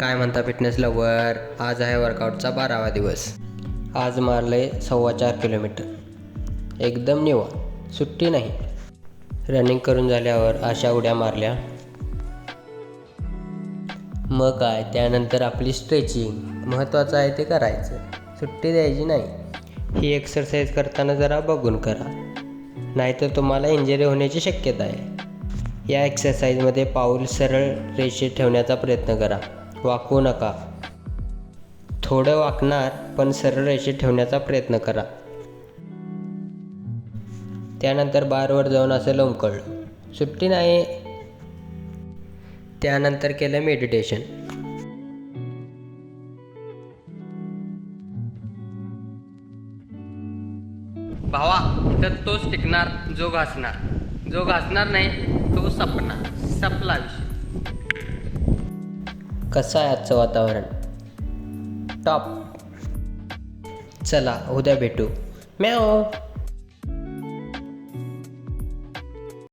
काय म्हणता fitness lover आज आहे वर्कआउटचा बारावा दिवस. आज मारले सव्वा चार किलोमीटर एकदम निवा. सुट्टी नाही. रनिंग करून झाल्यावर अशा उड्या मारल्या. मग काय? त्यानंतर आपली स्ट्रेचिंग महत्त्वाचं आहे ते करायचं. सुट्टी द्यायची नाही. ही एक्सरसाइज करताना जरा बघून करा. नाहीतर तुम्हाला इंजरी होण्याची शक्यता आहे. या एक्सरसाइजमध्ये पाऊल सरळ रेषेत ठेवण्याचा प्रयत्न करा. वाकवू नका. थोडं वाकणार पण सरळ रेषेत ठेवण्याचा प्रयत्न करा. त्यानंतर बारवर जाऊन असं लोंबकळलं. सुट्टी नाही. त्यानंतर केलं मेडिटेशन भावा तर तोच टिकणार जो घासणार. जो घासणार नाही तो सपणार. सपला विषय. कसं आहे आजचं वातावरण? टॉप चला उद्या भेटू. म्याओ.